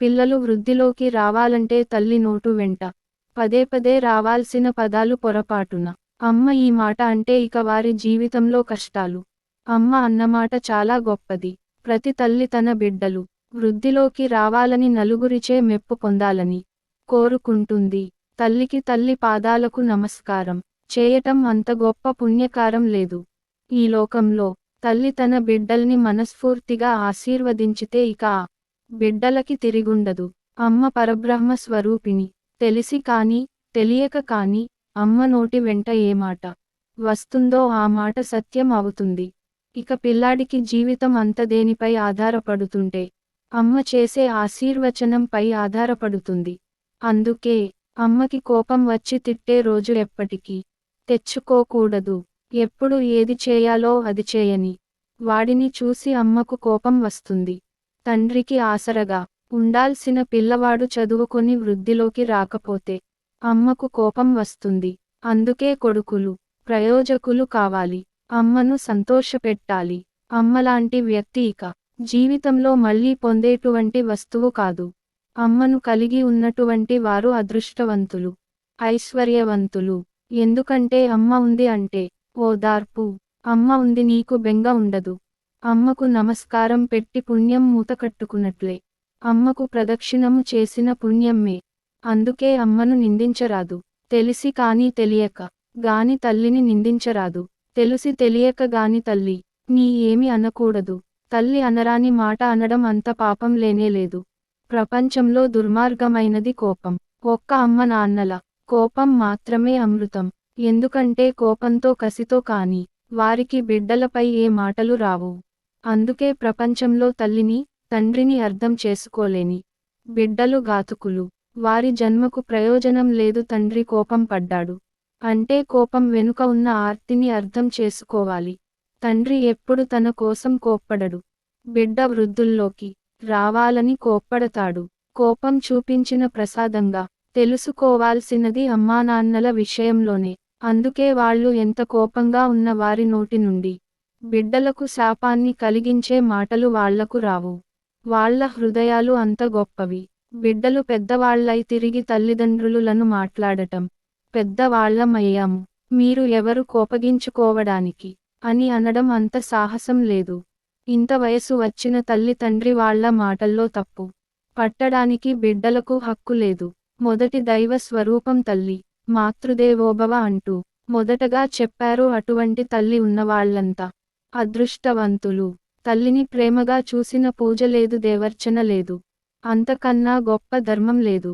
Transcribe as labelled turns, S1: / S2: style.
S1: పిల్లలు వృద్ధిలోకి రావాలంటే తల్లి నోటు వెంట. పదే పదే రావాల్సిన పదాలు పొరపాటున. అమ్మ ఈ మాట అంటే ఇక వారి జీవితంలో కష్టాలు. అమ్మ అన్నమాట చాలా గొప్పది. ప్రతి తల్లి తన బిడ్డలు. వృద్ధిలోకి రావాలని నలుగురిచే మెప్పు పొందాలని కోరుకుంటుంది. తల్లికి తల్లి పాదాలకు నమస్కారం. చేయటం అంత గొప్ప పుణ్యకారం లేదు. ఈ లోకంలో తల్లి తన బిడ్డల్ని మనస్ఫూర్తిగా ఆశీర్వదించితే ఇక బిడ్డలకి తిరిగుండదు. అమ్మ పరబ్రహ్మ స్వరూపిణి. తెలిసి కాని తెలియక కాని అమ్మ నోటి వెంట ఏ మాట వస్తుందో ఆ మాట సత్యం అవుతుంది. ఇక పిల్లాడికి జీవితం అంత దేనిపై ఆధారపడుతుంటే అమ్మ చేసే ఆశీర్వచనంపై ఆధారపడుతుంది. అందుకే అమ్మకి కోపం వచ్చి తిట్టే రోజు ఎప్పటికీ తెచ్చుకోకూడదు. ఎప్పుడు ఏది చేయాలో అది చేయని వాడిని చూసి అమ్మకు కోపం వస్తుంది. తండ్రికి ఆసరగా ఉండాల్సిన పిల్లవాడు చదువుకొని వృద్ధిలోకి రాకపోతే అమ్మకు కోపం వస్తుంది. అందుకే కొడుకులు ప్రయోజకులు కావాలి. అమ్మను సంతోషపెట్టాలి. అమ్మలాంటి వ్యక్తి ఇక జీవితంలో మళ్ళీ పొందేటువంటి వస్తువు కాదు. అమ్మను కలిగి ఉన్నటువంటి వారు అదృష్టవంతులు ఐశ్వర్యవంతులు. ఎందుకంటే అమ్మ ఉంది అంటే ఓదార్పు అమ్మ ఉంది నీకు బెంగ ఉండదు. అమ్మకు నమస్కారం పెట్టి పుణ్యం మూతకట్టుకున్నట్లే అమ్మకు ప్రదక్షిణము చేసిన పుణ్యమ్మే అందుకే అమ్మను నిందించరాదు. తెలిసి కాని తెలియక గాని తల్లిని నిందించరాదు. తెలిసి తెలియక గాని తల్లి నీ ఏమి అనకూడదు. తల్లి అనరాని మాట అనడం అంత పాపం లేనేలేదు ప్రపంచంలో దుర్మార్గమైనది కోపం. ఒక్క అమ్మ నాన్నల కోపం మాత్రమే అమృతం. ఎందుకంటే కోపంతో కసితో కాని వారికి బిడ్డలపై ఏ మాటలు రావు. అందుకే ప్రపంచంలో తల్లిని తండ్రిని అర్థం చేసుకోలేని బిడ్డలు ఘాతుకులు. వారి జన్మకు ప్రయోజనం లేదు తండ్రి కోపం పడ్డాడు. అంటే కోపం వెనుక ఉన్న ఆర్తిని అర్థం చేసుకోవాలి. తండ్రి ఎప్పుడు తన కోసం కోప్పడడు. బిడ్డ వృద్ధుల్లోకి రావాలని కోప్పడతాడు. కోపం చూపించిన ప్రసాదంగా తెలుసుకోవాల్సినది అమ్మానాన్నల విషయంలోనే. అందుకే వాళ్ళు ఎంత కోపంగా ఉన్న వారి నోటి నుండి బిడ్డలకు శాపాన్ని కలిగించే మాటలు వాళ్ళకు రావు. వాళ్ళ హృదయాలు అంత గొప్పవి. బిడ్డలు పెద్దవాళ్ళై తిరిగి తల్లిదండ్రులను మాట్లాడటం. పెద్దవాళ్ళమయ్యాము మీరు ఎవరు కోపగించుకోవడానికి? అని అనడం అంత సాహసం లేదు. ఇంత వయసు వచ్చిన తల్లి తండ్రి వాళ్ళ మాటల్లో తప్పు. పట్టడానికి బిడ్డలకు హక్కు లేదు. మొదటి దైవ స్వరూపం తల్లి. మాతృదేవోభవ అంటూ. మొదటగా చెప్పారు అటువంటి తల్లి ఉన్నవాళ్ళంతా. అదృష్టవంతులు. తల్లిని ప్రేమగా చూసిన పూజ లేదు దేవర్చన లేదు. అంతకన్నా గొప్ప ధర్మం లేదు.